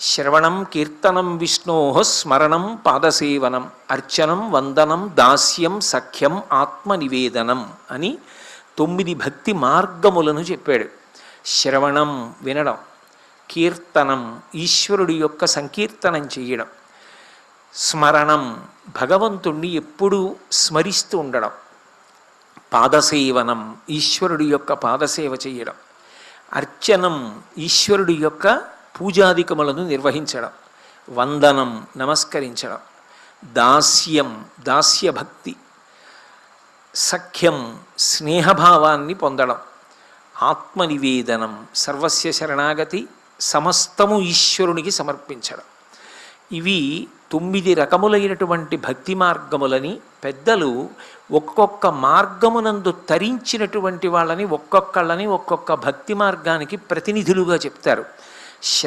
శ్రవణం కీర్తనం విష్ణో స్మరణం పాదసేవనం అర్చనం వందనం దాస్యం సఖ్యం ఆత్మనివేదనం అని తొమ్మిది భక్తి మార్గములను చెప్పాడు. శ్రవణం వినడం కీర్తనం ఈశ్వరుడి యొక్క సంకీర్తనం చేయడం స్మరణం భగవంతుణ్ణి ఎప్పుడూ స్మరిస్తూ ఉండడం పాదసేవనం ఈశ్వరుడి యొక్క పాదసేవ చేయడం అర్చనం ఈశ్వరుడి యొక్క పూజాధికములను నిర్వహించడం వందనం నమస్కరించడం దాస్యం దాస్యభక్తి సఖ్యం స్నేహభావాన్ని పొందడం ఆత్మనివేదనం సర్వస్య శరణాగతి సమస్తము ఈశ్వరునికి సమర్పించడం. ఇవి తొమ్మిది రకములైనటువంటి భక్తి మార్గములని పెద్దలు ఒక్కొక్క మార్గమునందు తరించినటువంటి వాళ్ళని ఒక్కొక్కళ్ళని ఒక్కొక్క భక్తి మార్గానికి ప్రతినిధులుగా చెప్తారు. Share